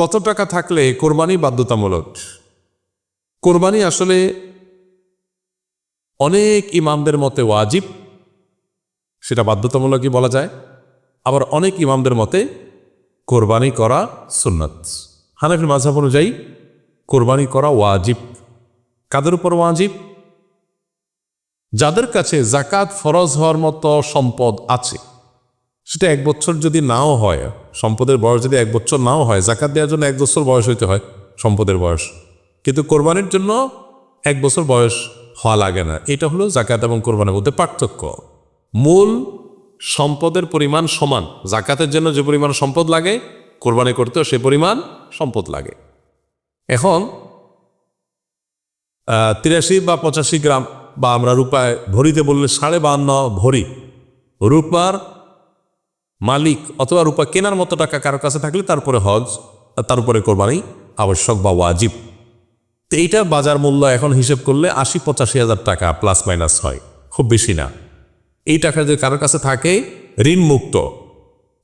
কত টাকা থাকলে কোরবানি বাধ্যতামূলক? কোরবানি আসলে অনেক ইমামদের মতে ওয়াজিব, সেটা বাধ্যতামূলকই বলা যায়। আবার অনেক ইমামদের মতে কোরবানি করা সুন্নত। হানাফির মাঝাব অনুযায়ী কোরবানি করা ওয়াজিব। কাদের উপর ওয়াজিব? যাদের কাছে জাকাত ফরজ হওয়ার মতো সম্পদ আছে, সেটা এক বছর যদি নাও হয় সম্পদের বয়স যদি এক বছর নাও হয় জাকাত দেওয়ার জন্য এক বছর বয়স হইতে হয় সম্পদের বয়স। কিন্তু কোরবানির জন্য এক বছর বয়স হওয়া লাগে না। এটা হলো জাকাত এবং কোরবানির মধ্যে পার্থক্য। মূল সম্পদের পরিমাণ সমান। জাকাতের জন্য যে পরিমাণ সম্পদ লাগে, কোরবানি করতেও সে পরিমাণ সম্পদ লাগে। এখন তিরাশি বা পঁচাশি গ্রাম বা আমরা রূপায় ভরিতে বললে সাড়ে বান্ন ভরি। রূপার মালিক অথবা রূপা কেনার মতো টাকা কারও কাছে থাকলে তারপরে হজ তার উপরে কোরবানি আবশ্যক বা ওয়াজিব। তো এইটা বাজার মূল্য এখন হিসেব করলে আশি পঁচাশি হাজার টাকা প্লাস মাইনাস হয়, খুব বেশি না। এই টাকা যদি কারোর কাছে থাকে, ঋণ মুক্ত,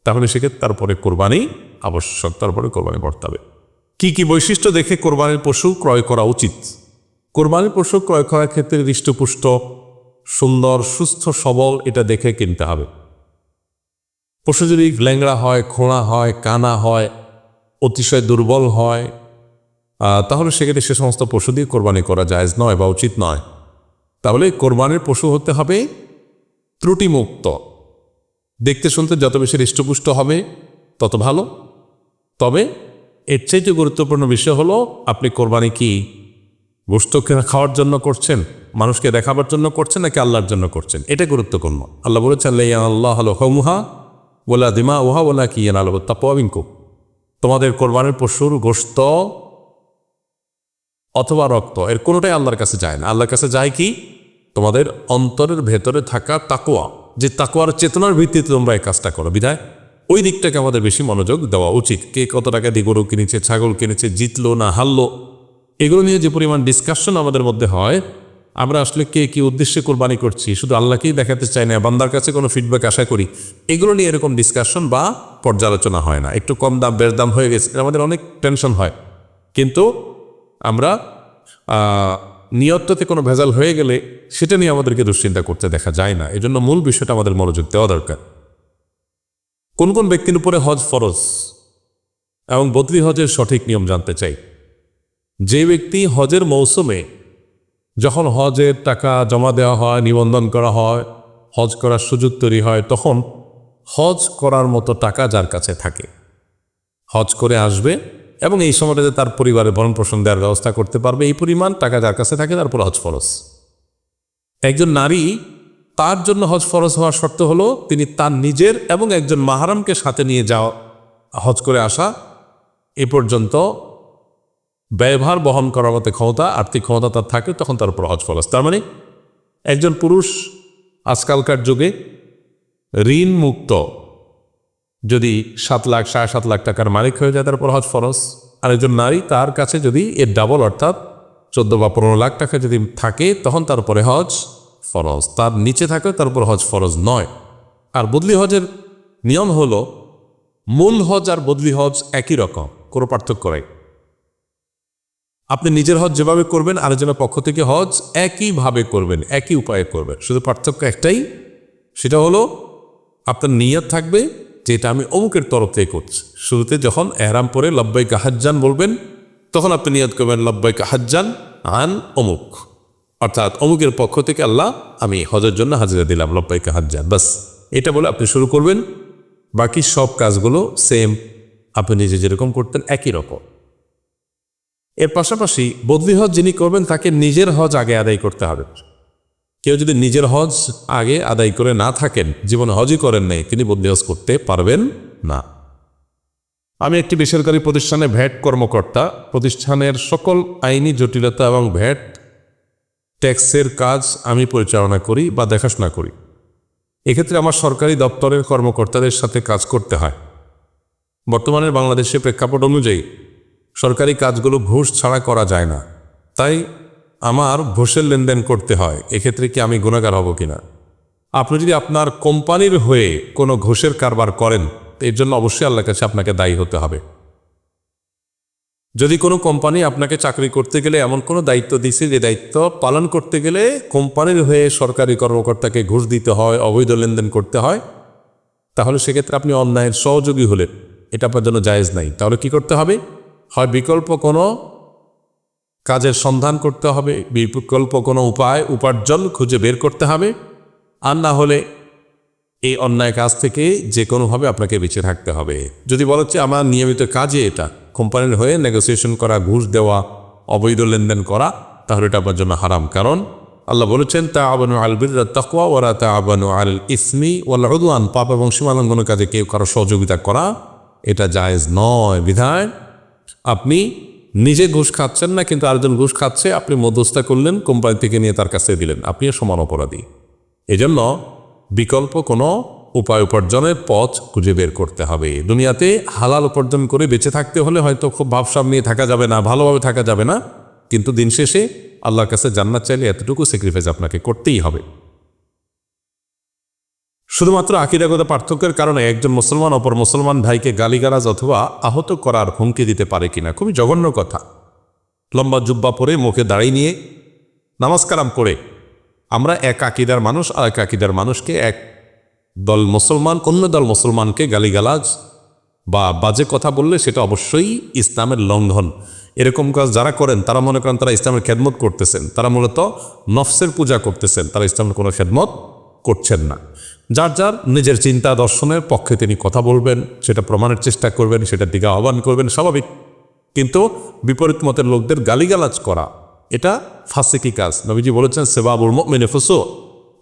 তাহলে সেক্ষেত্রে তারপরে কোরবানি আবশ্যক, তারপরে কোরবানি হবে। কি কি বৈশিষ্ট্য দেখে কোরবানির পশু ক্রয় করা উচিত? কোরবানির পশু ক্রয় করার ক্ষেত্রে হৃষ্টপুষ্ট, সুন্দর, সুস্থ, সবল এটা দেখে কিনতে হবে। পশু যদি ল্যাংড়া হয়, খোঁড়া হয়, কানা হয়, অতিশয় দুর্বল হয় তাহলে সেক্ষেত্রে সে সমস্ত পশু দিয়ে কোরবানি করা জায়েজ নয় বা উচিত নয়। তাহলে কোরবানির পশু হতে হবে ত্রুটিমুক্ত। দেখতে শুনতে যত বেশি হৃষ্টপুষ্ট হবে, তত ভালো। তবে এর চাইতে গুরুত্বপূর্ণ বিষয় হলো, আপনি কোরবানি কি গোস্তকে খাওয়ার জন্য করছেন, মানুষকে দেখাবার জন্য করছেন নাকি আল্লাহর জন্য করছেন? এটা গুরুত্বপূর্ণ। আল্লাহ বলেছেন আল্লাহ হলো হৌমুহা বলা দিমা ওহা বলা কি আলো তাপবিঙ্কু তোমাদের কোরবানের পশুর গোস্ত অথবা রক্ত, এর কোনোটাই আল্লাহর কাছে যায় না। আল্লাহর কাছে যায় কি? তোমাদের অন্তরের ভেতরে থাকা তাকোয়া যে তাকোয়ার চেতনার ভিত্তিতে তোমরা এই কাজটা করো। বিধায় ওই দিকটাকে আমাদের বেশি মনোযোগ দেওয়া উচিত। কে কত টাকা দিয়ে গরু কিনেছে, ছাগল কিনেছে, জিতলো না হারলো, এগুলো নিয়ে যে পরিমাণ ডিসকাশন আমাদের মধ্যে হয় আমরা আসলে কে কি উদ্দেশ্যে কোরবানি করছি শুধু আল্লাহকেই দেখাতে চাই না বান্দার কাছে কোনো ফিডব্যাক আশা করি। এগুলো নিয়ে এরকম ডিসকাশন বা পর্যালোচনা হয় না। একটু কম দাম বেশ দাম হয়ে গেছে আমাদের অনেক টেনশন হয়। কিন্তু আমরা আহ, নিয়তটাতে কোনো ভেজাল হয়ে গেলে সেটা নিয়ে আমাদেরকে দুশ্চিন্তা করতে দেখা যায় না। এজন্য মূল বিষয়টা আমাদের মনোযোগ দেওয়া দরকার। কোন কোন ব্যক্তির উপরে হজ ফরজ এবং বদলি হজের সঠিক নিয়ম জানতে চাই? যে ব্যক্তি হজের মৌসুমে যখন হজের টাকা জমা দেওয়া হয়, নিবন্ধন করা হয়, হজ করার সুযোগ তৈরি হয়, তখন হজ করার মতো টাকা যার কাছে থাকে। হজ করে আসবে এবং এই সময়টাতে তার পরিবারের ভরণ পোষণ দেওয়ার ব্যবস্থা করতে পারবে, এই পরিমাণ টাকা যার কাছে থাকে তারপর হজ ফরজ। একজন নারী তার জন্য হজ ফরজ হওয়ার শর্ত হলো, তিনি তার নিজের এবং একজন মাহারামকে সাথে নিয়ে যাওয়া, হজ করে আসা, এ পর্যন্ত ব্যয়ভার বহন করার মতো ক্ষমতা, আর্থিক ক্ষমতা তার থাকে, তখন তার উপর হজ ফরজ। তার মানে একজন পুরুষ আজকালকার যুগে ঋণ মুক্ত যদি সাত লাখ, সাড়ে সাত লাখ টাকার মালিক হয়ে যায় তারপর হজ ফরজ। আর একজন নারী তার কাছে যদি এর ডাবল অর্থাৎ চোদ্দ বা পনেরো লাখ টাকা যদি থাকে, তখন তার উপরে হজ ফরজ। তার নিচে থাকে তার উপর হজ ফরজ নয়। আর বদলি হজের নিয়ম হলো, মূল হজ আর বদলি হজ একই রকম। কোনো পার্থক্য নেই। আপনি নিজের হজ যেভাবে করবেন, আরেকজনের পক্ষ থেকে হজ একইভাবে করবেন, একই উপায়ে করবেন। শুধু পার্থক্য একটাই, সেটা হলো আপনার নিয়ত থাকবে যে এটা আমি অমুকের তরফ থেকে করছি। শুরুতে যখন এহরাম পরে লব্বাই কাহাজ্জান বলবেন, তখন আপনি নিয়ত করবেন লব্বাই কাহাজ্জান আন অমুক। অর্থাৎ অমুকের পক্ষ থেকে আল্লাহ, আমি হজের জন্য হাজিরা দিলাম লব্বাই কাহাজ্জান বাস, এটা বলে আপনি শুরু করবেন, বাকি সব কাজগুলো সেম আপনি নিজে যেরকম করতেন একই রকম। এর পাশাপাশি বদলি হজ যিনি করবেন, তাকে নিজের হজ আগে আদায় করতে হবে। কেউ যদি নিজের হজ আগে আদায় করে না থাকেন, জীবনে হজই করেন নাই, তিনি বদলি হজ করতে পারবেন না। আমি একটি বেসরকারি প্রতিষ্ঠানে ভ্যাট কর্মকর্তা। প্রতিষ্ঠানের সকল আইনি জটিলতা এবং ভ্যাট ট্যাক্সের কাজ আমি পরিচালনা করি বা দেখাশোনা করি। এক্ষেত্রে আমার সরকারি দপ্তরের কর্মকর্তাদের সাথে কাজ করতে হয়। বর্তমানে বাংলাদেশে প্রেক্ষাপট অনুযায়ী সরকারি কাজগুলো ঘুষ ছাড়া করা যায় না। তাই আমার ঘুষের লেনদেন করতে হয়, এক্ষেত্রে কি আমি গুণাগার হব কিনা? আপনি যদি আপনার কোম্পানির হয়ে কোনো ঘুষের কারবার করেন, এর জন্য অবশ্যই আল্লাহর কাছে আপনাকে দায়ী হতে হবে। যদি কোনো কোম্পানি আপনাকে চাকরি করতে গেলে এমন কোনো দায়িত্ব দিছে, যে দায়িত্ব পালন করতে গেলে কোম্পানির হয়ে সরকারি কর্মকর্তাকে ঘুষ দিতে হয়, অবৈধ লেনদেন করতে হয়, তাহলে সেক্ষেত্রে আপনি অন্যায়ের সহযোগী হলেন। এটা আপনার জন্য জায়েজ নাই। তাহলে কি করতে হবে? হয় বিকল্প কোনো কাজের সন্ধান করতে হবে, বিকল্প কোনো উপায়, উপার্জন খুঁজে বের করতে হবে, আর না হলে এই অন্যায় কাজ থেকে যে কোনোভাবে আপনাকে বেঁচে থাকতে হবে। যদি বলা হচ্ছে আমার নিয়মিত কাজে এটা, কোম্পানির হয়ে নেগোসিয়েশন করা, ঘুষ দেওয়া, অবৈধ লেনদেন করা, তাহলে এটা আপনার জন্য হারাম। কারণ আল্লাহ বলেছেন তা আবানু আলবির তাকুয়া ওরা তা আবানু আল ইসমি ওয়াল উদওয়ান। পাপ এবং সীমালঙ্ঘনের কাজে কেউ কারও সহযোগিতা করা এটা জায়েজ নয়, বিধায় আপনি নিজে ঘুষ খাচ্ছেন না, কিন্তু আরেকজন ঘুষ খাচ্ছে, আপনি মধ্যস্থা করলেন, কোম্পানি থেকে নিয়ে তার কাছে দিলেন। আপনিও সমান অপরাধী। এজন্য বিকল্প কোনো উপায় উপার্জনের পথ খুঁজে বের করতে হবে। দুনিয়াতে হালাল উপার্জন করে বেঁচে থাকতে হলে হয়তো খুব ভাবসাব নিয়ে থাকা যাবে না, ভালোভাবে থাকা যাবে না, কিন্তু দিন শেষে আল্লাহর কাছে জান্নাত চাইলে এতটুকু স্যাক্রিফাইস আপনাকে করতেই হবে। শুধুমাত্র আকিরাগত পার্থক্যের কারণে একজন মুসলমান অপর মুসলমান ভাইকে গালিগালাজ অথবা আহত করার হুমকি দিতে পারে কিনা খুবই জঘন্য কথা। লম্বা জুব্বা পরে মুখে দাঁড়িয়ে নিয়ে নামাজ কালাম করে আমরা এক আকিদার মানুষ আর এক আকিদার মানুষকে এক দল মুসলমান, অন্য দল মুসলমানকে গালিগালাজ বা বাজে কথা বললে সেটা অবশ্যই ইসলামের লঙ্ঘন। এরকম কাজ যারা করেন, তারা মনে করেন তারা ইসলামের খেদমত করতেছেন। তারা মূলত নফসের পূজা করতেছেন। তারা ইসলামের কোনো খেদমত করছেন না। যার যার নিজের চিন্তা দর্শনের পক্ষে তিনি কথা বলবেন, সেটা প্রমাণের চেষ্টা করবেন, সেটার দিকে আহ্বান করবেন, স্বাভাবিক। কিন্তু বিপরীত মতের লোকদের গালিগালাজ করা, এটা ফাঁসিকি কাজ। নবীজি বলেছেন, সেবাবুল মেনে ফুসো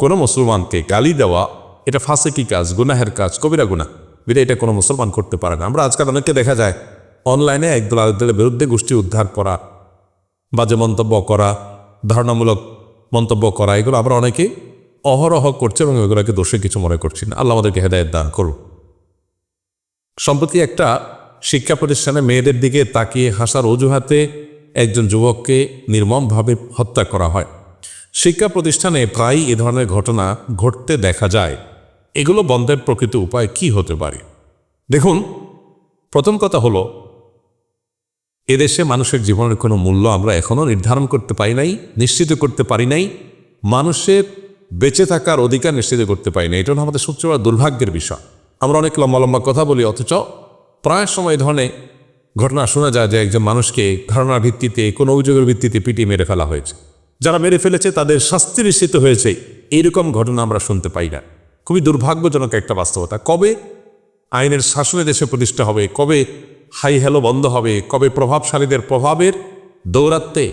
কোনো মুসলমানকে গালি দেওয়া, এটা ফাঁসিকি কাজ, গুনাহের কাজ, কবিরা গুনাহ। বিরে এটা কোনো মুসলমান করতে পারে না। আমরা আজকাল অনেককে দেখা যায়, অনলাইনে একদল আরেকদলের বিরুদ্ধে গোষ্ঠী উদ্ধার করা, বাজে মন্তব্য করা, ধারণামূলক মন্তব্য করা, এগুলো আমরা অনেকে অহরহ করছে এবং এগুলোকে দোষে কিছু মনে করছি না। আল্লাহ আমাদেরকে হেদায়ত দান করুক। সম্প্রতি একটা শিক্ষা প্রতিষ্ঠানে মেয়েদের দিকে তাকিয়ে হাসার অজুহাতে একজন যুবককে নির্মমভাবে হত্যা করা হয়। শিক্ষা প্রতিষ্ঠানে প্রায়ই এ ধরনের ঘটনা ঘটতে দেখা যায়। এগুলো বন্ধের প্রকৃত উপায় কি হতে পারে? দেখুন, প্রথম কথা হলো এদেশে মানুষের জীবনের কোনো মূল্য আমরা এখনও নির্ধারণ করতে পারি নাই, নিশ্চিত করতে পারি নাই। মানুষের বেঁচে থাকার অধিকার নিশ্চিত করতে পারি না এটা আমাদের সবচেয়ে বড় দুর্ভাগ্যের বিষয়। আমরা অনেক লম্বা লম্বা কথা বলি, অথচ প্রায় সময় ধরনের ঘটনা শোনা যায় যে একজন মানুষকে ধারণার ভিত্তিতে, কোনো অভিযোগের ভিত্তিতে পিটিয়ে মেরে ফেলা হয়েছে। যারা মেরে ফেলেছে তাদের শাস্তি নিশ্চিত হয়েছে। এইরকম ঘটনা আমরা শুনতে পাই না। খুবই দুর্ভাগ্যজনক একটা বাস্তবতা। কবে আইনের শাসনে দেশে প্রতিষ্ঠা হবে? কবে হাই হ্যালো বন্ধ হবে? কবে প্রভাবশালীদের প্রভাবের দৌরাত্মে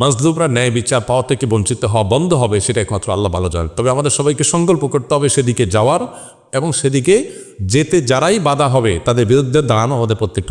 মাজদুবরা ন্যায় বিচার পাওয়া থেকে বঞ্চিত হওয়া বন্ধ হবে, সেটা একমাত্র আল্লাহ ভালো জানেন। তবে আমাদের সবাইকে সংকল্প করতে হবে সেদিকে যাওয়ার এবং সেদিকে যেতে যারাই বাধা হবে, তাদের বিরুদ্ধে দাঁড়ানো আমাদের প্রত্যেকটা